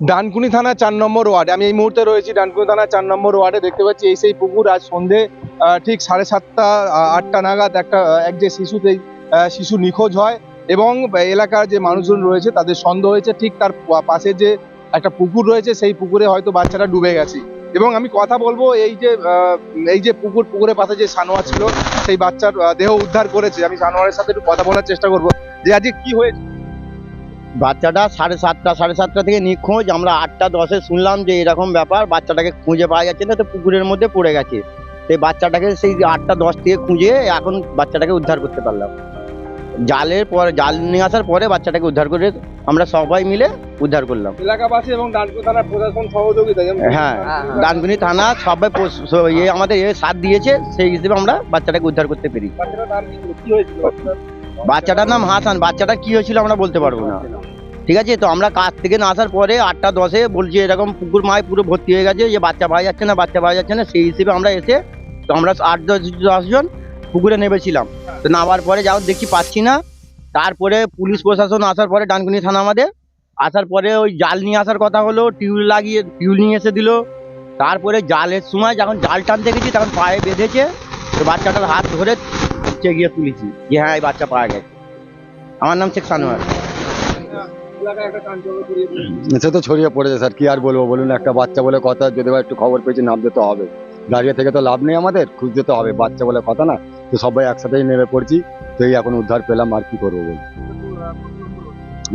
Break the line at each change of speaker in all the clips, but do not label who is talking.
ডানকুনি থানা চার নম্বর ওয়ার্ডে। আমি এই মুহূর্তে রয়েছি ডানকুনি থানা চার নম্বর ওয়ার্ডে। দেখতে পাচ্ছি এই সেই পুকুর আজ সন্ধে ঠিক সাড়ে সাতটা আটটা নাগাদ একটা এক যে শিশুতেই আহ, শিশু নিখোঁজ হয় এবং এলাকার যে মানুষজন রয়েছে তাদের সন্দেহ হয়েছে ঠিক তার পাশে যে একটা পুকুর রয়েছে সেই পুকুরে হয়তো বাচ্চাটা ডুবে গেছে। এবং আমি কথা বলব এই যে এই যে পুকুর পুকুরের পাশে যে সানোয়ার ছিল সেই বাচ্চার দেহ উদ্ধার করেছে। আমি সানোয়ারের সাথে একটু কথা বলার চেষ্টা করব যে আজকে কি হয়েছে।
বাচ্চাটা সাড়ে সাতটা সাড়ে সাতটা থেকে নিখোঁজ। আমরা আটটা দশে শুনলাম যে এরকম ব্যাপার বাচ্চাটাকে খুঁজে পাওয়া যাচ্ছে না তো পুকুরের মধ্যে পড়ে গেছে। সেই বাচ্চাটাকে সেই আটটা দশ থেকে খুঁজে এখন বাচ্চাটাকে উদ্ধার করতে পারলাম। জালের পরে জাল নিয়ে আসার পরে বাচ্চাটাকে উদ্ধার করে আমরা সবাই মিলে উদ্ধার করলাম।
এলাকাবাসী এবং ডানকুনি থানার প্রশাসন সহযোগিতা
হ্যাঁ ডানকুনি থানা সবাই ইয়ে আমাদের সাথ দিয়েছে সেই হিসেবে আমরা বাচ্চাটাকে উদ্ধার করতে পেরি
বাচ্চাটার নাম
হাসান। বাচ্চাটা কি হয়েছিল আমরা বলতে পারব না। ঠিক আছে? তো আমরা কাজ থেকে না আসার পরে আটটা দশে বলছি এরকম পুকুর মায় পুরো ভর্তি হয়ে গেছে, যে বাচ্চা পাওয়া যাচ্ছে না, বাচ্চা পাওয়া যাচ্ছে না, সেই হিসেবে আমরা এসে তো আমরা আট দশ দশজন পুকুরে নেমেছিলাম। তো নামার পরে যাও দেখি পাচ্ছি না। তারপরে পুলিশ প্রশাসন আসার পরে ডানকুনি থানা আমাদের। আসার পরে ওই জাল নিয়ে আসার কথা হলো, টিউল লাগিয়ে টিউল নিয়ে এসে দিল। তারপরে জালের সময় যখন জাল টানতে গেছি, তখন পায়ে বেঁধেছে। তো বাচ্চাটার হাত ধরে হচ্ছে গিয়ে তুলেছি। যে হ্যাঁ এই বাচ্চা পাওয়া গেছে। আমার নাম শেখ সানোয়ার।
সে তো ছড়িয়ে পড়েছে স্যার কি আর বলব? বলুন একটা বাচ্চা বলে কথা যদি বা একটু খবর পেয়েছি নামতে তো হবে। দাঁড়িয়ে থেকে তো লাভ নেই আমাদের খুঁজতে তো হবে বাচ্চা বলে কথা না। তো সবাই একসাথেই নেমে পড়ছি তো এই এখন উদ্ধার পেলাম আর কি করব বল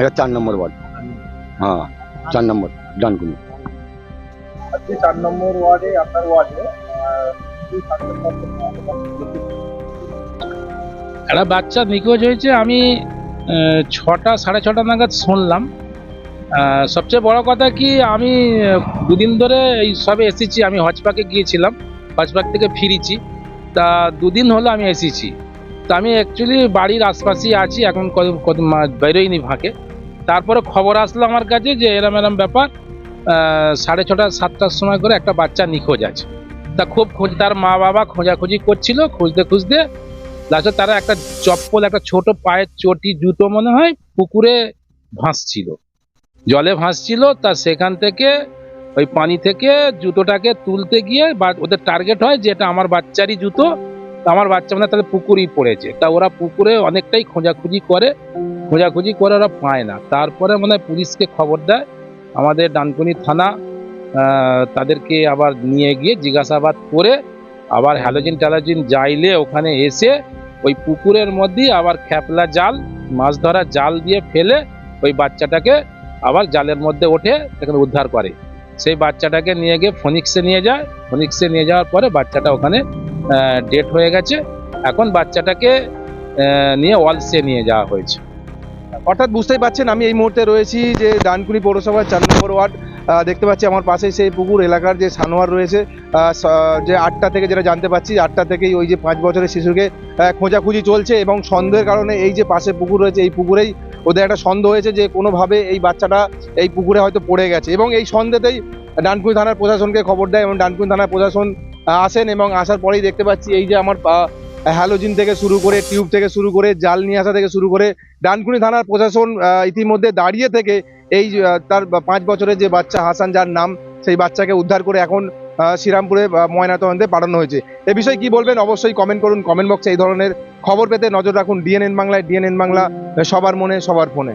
এটা চার নম্বর ওয়ার্ড। হ্যাঁ চার নম্বর ডানকুনি।
আজকে চার নম্বর ওয়ার্ডে আপনার ওয়ার্ডে
একটা বাচ্চা নিখোঁজ হয়েছে, আমি ছটা, সাড়ে ছটা নাগাদ শুনলাম। সবচেয়ে বড় কথা কি, আমি দুদিন ধরে এই সবে এসেছি, আমি হজপাকে গিয়েছিলাম, হজপাক থেকে ফিরেছি। তা দুদিন হলো আমি এসেছি। তা আমি অ্যাকচুয়ালি বাড়ির আশপাশেই আছি, এখন বেরোইনি ফাঁকে। তারপরে খবর আসলো আমার কাছে যে, এরম এরম ব্যাপার সাড়ে ছটা, সাতটার সময় করে একটা বাচ্চা নিখোঁজ আছে। তা খুব খোঁজ, তার মা বাবা খোঁজাখুঁজি করছিল, খুঁজতে খুঁজতে লাস্টে তারা একটা চপ্পল, একটা ছোট পায়ের চটি জুতো মনে হয় পুকুরে ভাসছিল। জলে ভাসছিল, তা সেখান থেকে ওই পানি থেকে জুতোটাকে তুলতে গিয়ে বা ওদের টার্গেট হয় যে এটা আমার বাচ্চারই জুতো আমার বাচ্চা মানে তাদের পুকুরই পড়েছে। তা ওরা পুকুরে অনেকটাই খোঁজাখুঁজি করে খোঁজাখুঁজি করে ওরা পায় না। তারপরে মনে পুলিশকে খবর দেয়, আমাদের ডানকুনি থানা তাদেরকে আবার নিয়ে গিয়ে জিজ্ঞাসাবাদ করে আবার হ্যালোজিন ট্যালোজিন যাইলে ওখানে এসে ওই পুকুরের মধ্যেই আবার খ্যাপলা জাল মাছ ধরা জাল দিয়ে ফেলে ওই বাচ্চাটাকে আবার জালের মধ্যে ওঠে সেখানে উদ্ধার করে। সেই বাচ্চাটাকে নিয়ে গিয়ে ফনিক্সে নিয়ে যায়। ফনিক্সে নিয়ে যাওয়ার পরে বাচ্চাটা ওখানে ডেট হয়ে গেছে। এখন বাচ্চাটাকে নিয়ে ওয়ালসে নিয়ে যাওয়া হয়েছে।
অর্থাৎ বুঝতেই পারছেন আমি এই মুহূর্তে রয়েছি যে ডানকুনি পৌরসভার চার নম্বর ওয়ার্ড দেখতে পাচ্ছি আমার পাশে সেই পুকুর, এলাকার যে সানোয়ার রয়েছে যে আটটা থেকে যেটা জানতে পারছি আটটা থেকেই ওই যে পাঁচ বছরের শিশুকে খোঁজাখুঁজি চলছে এবং সন্দেহের কারণে এই যে পাশে পুকুর রয়েছে, এই পুকুরেই ওদের একটা সন্দেহ হয়েছে যে কোনোভাবে এই বাচ্চাটা এই পুকুরে হয়তো পড়ে গেছে। এবং এই সন্দেহেতেই ডানকুনি থানার প্রশাসনকে খবর দেয় এবং ডানকুনি থানার প্রশাসন আসেন এবং আসার পরেই দেখতে পাচ্ছি এই যে আমার হ্যালোজিন থেকে শুরু করে, টিউব থেকে শুরু করে, জাল নিয়ে আসা থেকে শুরু করে, ডানকুনি থানার প্রশাসন ইতিমধ্যে দাঁড়িয়ে থেকে এই তার পাঁচ বছরের যে বাচ্চা হাসান, যার নাম, সেই বাচ্চাকে উদ্ধার করে এখন শ্রীরামপুরে ময়নাতদন্তে পাঠানো হয়েছে। এ বিষয়ে কি বলবেন? অবশ্যই কমেন্ট করুন কমেন্ট বক্সে এই ধরনের খবর পেতে নজর রাখুন। ডিএনএন বাংলায় ডিএনএন বাংলা সবার মনে, সবার ফোনে।